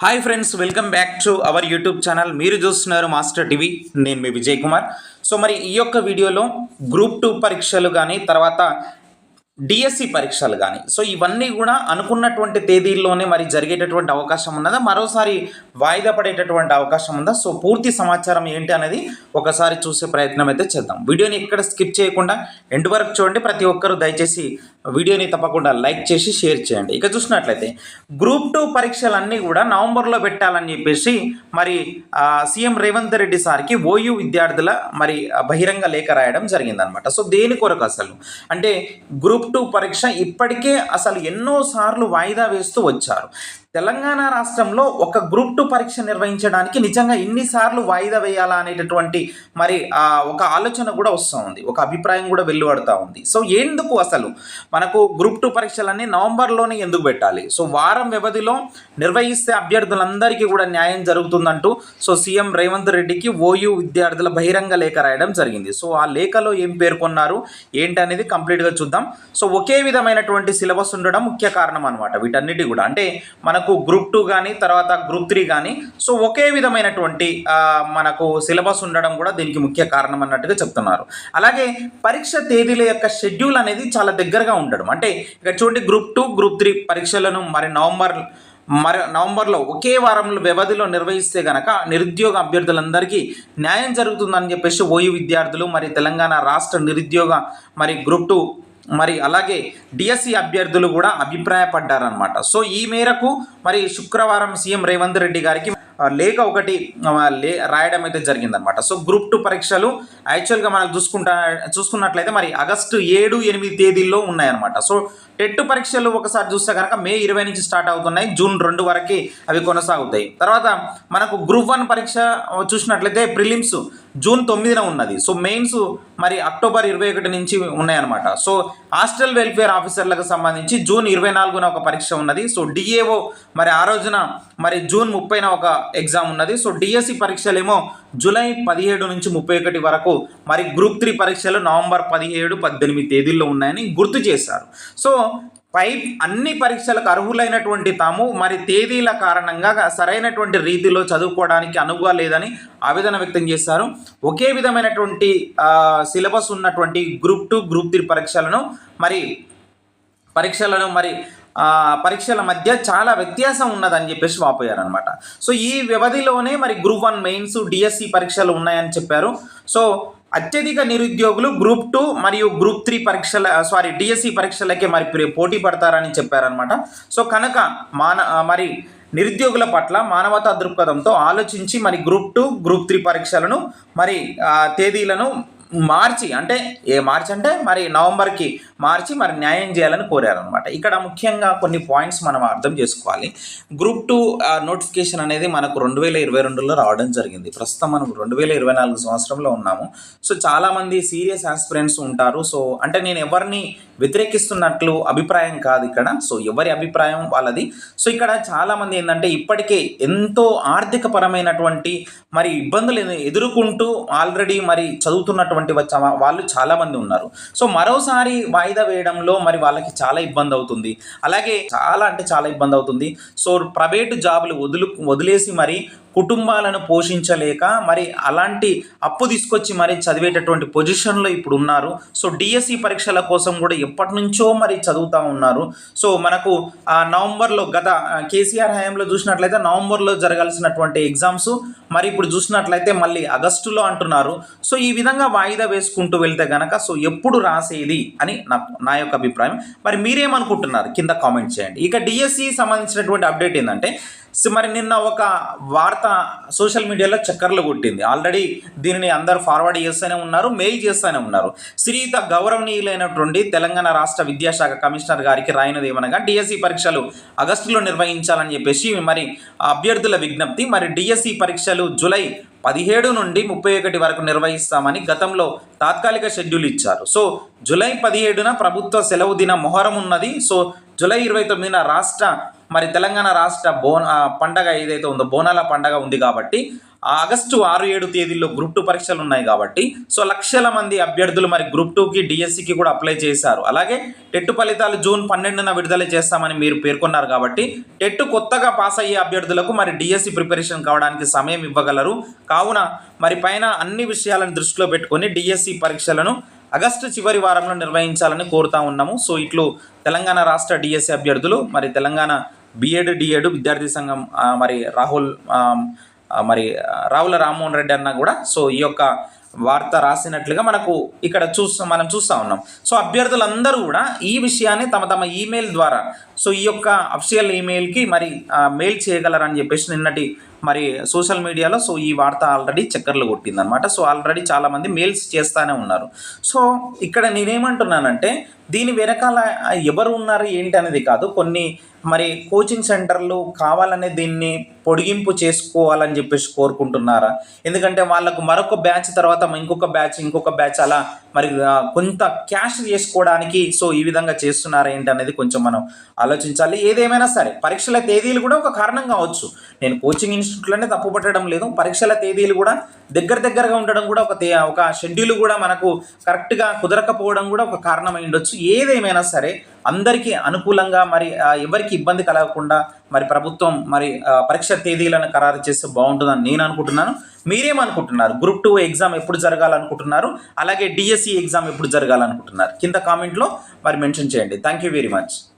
Hi friends welcome back to our YouTube channel మీరు చూస్తున్నారు master TV నేను మీ Vijay Kumar. So మరి ఈ యొక్క వీడియోలో గ్రూప్ టూ పరీక్షలు కానీ తర్వాత డిఎస్సి పరీక్షలు కానీ సో ఇవన్నీ కూడా అనుకున్నటువంటి తేదీల్లోనే మరి జరిగేటటువంటి అవకాశం ఉన్నదా? మరోసారి వాయిదా పడేటటువంటి అవకాశం ఉందా? సో పూర్తి సమాచారం ఏంటి అనేది ఒకసారి చూసే ప్రయత్నం అయితే చేద్దాం. వీడియోని ఎక్కడ స్కిప్ చేయకుండా ఎండ్ వరకు చూడండి. ప్రతి ఒక్కరూ దయచేసి వీడియోని తప్పకుండా లైక్ చేసి షేర్ చేయండి. ఇక చూసినట్లయితే గ్రూప్ టూ పరీక్షలన్నీ కూడా నవంబర్లో పెట్టాలని చెప్పేసి మరి సీఎం రేవంత్ రెడ్డి సార్కి ఓయూ విద్యార్థుల మరి బహిరంగ లేఖ రాయడం జరిగిందనమాట. సో దేని కొరకు అసలు? అంటే గ్రూప్ టూ పరీక్ష ఇప్పటికే అసలు ఎన్నోసార్లు వాయిదా వేస్తూ వచ్చారు. తెలంగాణ రాష్ట్రంలో ఒక గ్రూప్ టూ పరీక్ష నిర్వహించడానికి నిజంగా ఎన్నిసార్లు వాయిదా వేయాలా అనేటటువంటి మరి ఒక ఆలోచన కూడా వస్తూ ఉంది. ఒక అభిప్రాయం కూడా వెలువడుతూ ఉంది. సో ఎందుకు అసలు? మనకు గ్రూప్ టూ పరీక్షలన్నీ నవంబర్లోనే ఎందుకు పెట్టాలి? సో వారం వ్యవధిలో నిర్వహిస్తే అభ్యర్థులందరికీ కూడా న్యాయం జరుగుతుందంటూ సో సీఎం రేవంత్ రెడ్డికి ఓయూ విద్యార్థుల బహిరంగ లేఖ రాయడం జరిగింది. సో ఆ లేఖలో ఏం పేర్కొన్నారు? ఏంటి అనేది కంప్లీట్గా చూద్దాం. సో ఒకే విధమైనటువంటి సిలబస్ ఉండడం ముఖ్య కారణం అనమాట వీటన్నిటి కూడా. అంటే మనకు గ్రూప్ టూ కానీ తర్వాత గ్రూప్ త్రీ కానీ సో ఒకే విధమైనటువంటి మనకు సిలబస్ ఉండడం కూడా దీనికి ముఖ్య కారణం అన్నట్టుగా చెప్తున్నారు. అలాగే పరీక్ష తేదీల యొక్క షెడ్యూల్ అనేది చాలా దగ్గరగా ఉండడం. అంటే ఇక్కడ చూడండి గ్రూప్ టూ గ్రూప్ త్రీ పరీక్షలను మరి నవంబర్ మరి నవంబర్లో ఒకే వారంలో వ్యవధిలో నిర్వహిస్తే గనక నిరుద్యోగ అభ్యర్థులందరికీ న్యాయం జరుగుతుందని చెప్పేసి ఓయూ విద్యార్థులు మరి తెలంగాణ రాష్ట్ర నిరుద్యోగ మరి గ్రూప్ టూ మరి అలాగే డిఎస్సి అభ్యర్థులు కూడా అభిప్రాయపడ్డారనమాట సో ఈ మేరకు మరి శుక్రవారం సీఎం రేవంత్ రెడ్డి గారికి లేఖ ఒకటి లే రాయడం అయితే జరిగిందనమాట సో గ్రూప్ టూ పరీక్షలు యాక్చువల్గా మనం చూసుకుంటా చూసుకున్నట్లయితే మరి ఆగస్టు ఏడు ఎనిమిది తేదీల్లో ఉన్నాయన్నమాట. సో టెట్ పరీక్షలు ఒకసారి చూస్తే కనుక మే ఇరవై నుంచి స్టార్ట్ అవుతున్నాయి. జూన్ రెండు వరకు అవి కొనసాగుతాయి. తర్వాత మనకు గ్రూప్ వన్ పరీక్ష చూసినట్లయితే ప్రిలిమ్స్ జూన్ తొమ్మిదిన ఉన్నది. సో మెయిన్స్ మరి అక్టోబర్ ఇరవై ఒకటి నుంచి ఉన్నాయన్నమాట. సో హాస్టల్ వెల్ఫేర్ ఆఫీసర్లకు సంబంధించి జూన్ ఇరవై నాలుగున ఒక పరీక్ష ఉన్నది. సో డిఏఓ మరి ఆ రోజున మరి జూన్ ముప్పైన ఒక ఎగ్జామ్ ఉన్నది. సో డిఎస్సి పరీక్షలేమో జూలై పదిహేడు నుంచి ముప్పై ఒకటి వరకు మరి గ్రూప్ త్రీ పరీక్షలు నవంబర్ పదిహేడు పద్దెనిమిది తేదీల్లో ఉన్నాయని గుర్తు చేశారు. సో పై అన్ని పరీక్షలకు అర్హులైనటువంటి తాము మరి తేదీల కారణంగా సరైనటువంటి రీతిలో చదువుకోవడానికి అనువుగా లేదని ఆవేదన వ్యక్తం చేశారు. ఒకే విధమైనటువంటి సిలబస్ ఉన్నటువంటి గ్రూప్ టూ గ్రూప్ త్రీ పరీక్షలను మరి పరీక్షలను మరి పరీక్షల మధ్య చాలా వ్యత్యాసం ఉన్నదని చెప్పేసి వాపోయారనమాట సో ఈ వ్యవధిలోనే మరి గ్రూప్ వన్ మెయిన్స్ డిఎస్సి పరీక్షలు ఉన్నాయని చెప్పారు. సో అత్యధిక నిరుద్యోగులు గ్రూప్ టూ మరియు గ్రూప్ త్రీ పరీక్షల సారీ డిఎస్సి పరీక్షలకే మరి ప్రి- పోటీ పడతారని చెప్పారనమాట సో కనుక మాన మరి నిరుద్యోగుల పట్ల మానవతా దృక్పథంతో ఆలోచించి మరి గ్రూప్ టూ గ్రూప్ త్రీ పరీక్షలను మరి తేదీలను మార్చి అంటే ఏ మార్చి అంటే మరి నవంబర్కి మార్చి మరి న్యాయం చేయాలని కోరారనమాట ఇక్కడ ముఖ్యంగా కొన్ని పాయింట్స్ మనం అర్థం చేసుకోవాలి. గ్రూప్ టూ నోటిఫికేషన్ అనేది మనకు రెండు వేల ఇరవై రెండులో రావడం జరిగింది. ప్రస్తుతం మనం రెండు వేల ఇరవై నాలుగు సంవత్సరంలో ఉన్నాము. సో చాలామంది సీరియస్ ఆస్పిరెంట్స్ ఉంటారు. సో అంటే నేను ఎవరిని వ్యతిరేకిస్తున్నట్లు అభిప్రాయం కాదు ఇక్కడ. సో ఎవరి అభిప్రాయం వాళ్ళది. సో ఇక్కడ చాలామంది ఏంటంటే ఇప్పటికే ఎంతో ఆర్థిక పరమైనటువంటి మరి ఇబ్బందులు ఎదుర్కొంటూ ఆల్రెడీ మరి చదువుతున్నటువంటి వచ్చ- వాళ్ళు చాలామంది ఉన్నారు. సో మరోసారి వాయిదా వేయడంలో మరి వాళ్ళకి చాలా ఇబ్బంది అవుతుంది. అలాగే చాలా అంటే చాలా ఇబ్బంది అవుతుంది. సో ప్రైవేటు జాబులు వదులు వదిలేసి మరి కుటుంబాలను పోషించలేక మరి అలాంటి అప్పు తీసుకొచ్చి మరి చదివేటటువంటి పొజిషన్లో ఇప్పుడు ఉన్నారు. సో డిఎస్సి పరీక్షల కోసం కూడా ఎప్పటి నుంచో మరి చదువుతూ ఉన్నారు. సో మనకు నవంబర్లో గత కేసీఆర్ హయాంలో చూసినట్లయితే నవంబర్లో జరగాల్సినటువంటి ఎగ్జామ్స్ మరి ఇప్పుడు చూసినట్లయితే మళ్ళీ ఆగస్టులో అంటున్నారు. సో ఈ విధంగా వాయిదా వేసుకుంటూ వెళ్తే గనక సో ఎప్పుడు రాసేది అని నా నా యొక్క అభిప్రాయం. మరి మీరేమనుకుంటున్నారు? కింద కామెంట్ చేయండి. ఇక డిఎస్సి సంబంధించినటువంటి అప్డేట్ ఏంటంటే మరి నిన్న ఒక వార్త సోషల్ మీడియాలో చక్కర్లు కొట్టింది. ఆల్రెడీ దీనిని అందరు ఫార్వర్డ్ చేస్తూనే ఉన్నారు మెయిల్ చేస్తూనే ఉన్నారు. శ్రీత గౌరవనీయులైనటువంటి తెలంగాణ రాష్ట్ర విద్యాశాఖ కమిషనర్ గారికి రాయినది ఏమనగా డిఎస్సి పరీక్షలు ఆగస్టులో నిర్వహించాలని చెప్పేసి మరి అభ్యర్థుల విజ్ఞప్తి మరి డిఎస్సి పరీక్షలు జూలై పదిహేడు నుండి ముప్పై ఒకటి వరకు నిర్వహిస్తామని గతంలో తాత్కాలిక షెడ్యూల్ ఇచ్చారు. సో జూలై పదిహేడున ప్రభుత్వ సెలవు దిన మొహరం ఉన్నది. సో జూలై ఇరవై తొమ్మిదిన రాష్ట్ర మరి తెలంగాణ రాష్ట్ర బోన పండగ ఏదైతే ఉందో బోనాల పండగ ఉంది కాబట్టి ఆగస్టు ఆరు ఏడు తేదీల్లో గ్రూప్ టూ పరీక్షలు ఉన్నాయి కాబట్టి సో లక్షల మంది అభ్యర్థులు మరి గ్రూప్ టూకి డిఎస్సికి కూడా అప్లై చేశారు. అలాగే టెట్ ఫలితాలు జూన్ పన్నెండున విడుదల చేస్తామని మీరు పేర్కొన్నారు కాబట్టి టెట్ కొత్తగా పాస్ అయ్యే అభ్యర్థులకు మరి డిఎస్సి ప్రిపరేషన్ కావడానికి సమయం ఇవ్వగలరు. కావున మరి పైన అన్ని విషయాలను దృష్టిలో పెట్టుకొని డిఎస్సి పరీక్షలను ఆగస్టు చివరి వారంలో నిర్వహించాలని కోరుతా ఉన్నాము. సో ఇట్లు తెలంగాణ రాష్ట్ర డిఎస్సి అభ్యర్థులు మరి తెలంగాణ బిఎడ్ డిఎడ్ విద్యార్థి సంఘం మరి రాహుల్ మరి రాహుల రావుల రామ్మోహన్ రెడ్డి అన్న కూడా సో ఈ యొక్క వార్త రాసినట్లుగా మనకు ఇక్కడ చూస్తాం మనం చూస్తూ ఉన్నాం. సో అభ్యర్థులందరూ కూడా ఈ విషయాన్ని తమ తమ ఈమెయిల్ ద్వారా సో ఈ యొక్క అఫిషియల్ ఈమెయిల్కి మరి మెయిల్ చేయగలరని చెప్పేసి నిన్నటి మరి సోషల్ మీడియాలో సో ఈ వార్త ఆల్రెడీ చక్కర్లు కొట్టిందనమాట సో ఆల్రెడీ చాలామంది మెయిల్స్ చేస్తూనే ఉన్నారు. సో ఇక్కడ నేనేమంటున్నానంటే దీని వెనకాల ఎవరు ఉన్నారు ఏంటి అనేది కాదు. కొన్ని మరి కోచింగ్ సెంటర్లు కావాలనే దీన్ని పొడిగింపు చేసుకోవాలని చెప్పేసి కోరుకుంటున్నారా? ఎందుకంటే వాళ్ళకు మరొక బ్యాచ్ తర్వాత ఇంకొక బ్యాచ్ ఇంకొక బ్యాచ్ అలా మరి కొంత క్యాష్ చేసుకోవడానికి సో ఈ విధంగా చేస్తున్నారా ఏంటి అనేది కొంచెం మనం ఆలోచించాలి. ఏదేమైనా సరే పరీక్షల తేదీలు కూడా ఒక కారణం కావచ్చు. నేను కోచింగ్ ఇన్స్టిట్యూట్లనే తప్పు పట్టడం లేదు. పరీక్షల తేదీలు కూడా దగ్గర దగ్గరగా ఉండడం కూడా ఒక తే- ఒక షెడ్యూల్ కూడా మనకు కరెక్ట్గా కుదరకపోవడం కూడా ఒక కారణమై ఉండొచ్చు. ఏదేమైనా సరే అందరికీ అనుకూలంగా మరి ఎవరికి ఇబ్బంది కలగకుండా మరి ప్రభుత్వం మరి పరీక్ష తేదీలను ఖరారు చేస్తే బాగుంటుందని నేను అనుకుంటున్నాను. మీరేమనుకుంటున్నారు? గ్రూప్ టూ ఎగ్జామ్ ఎప్పుడు జరగాలనుకుంటున్నారు? అలాగే డిఎస్సి ఎగ్జామ్ ఎప్పుడు జరగాలనుకుంటున్నారు? కింద కామెంట్లో మరి మెన్షన్ చేయండి. Thank you very much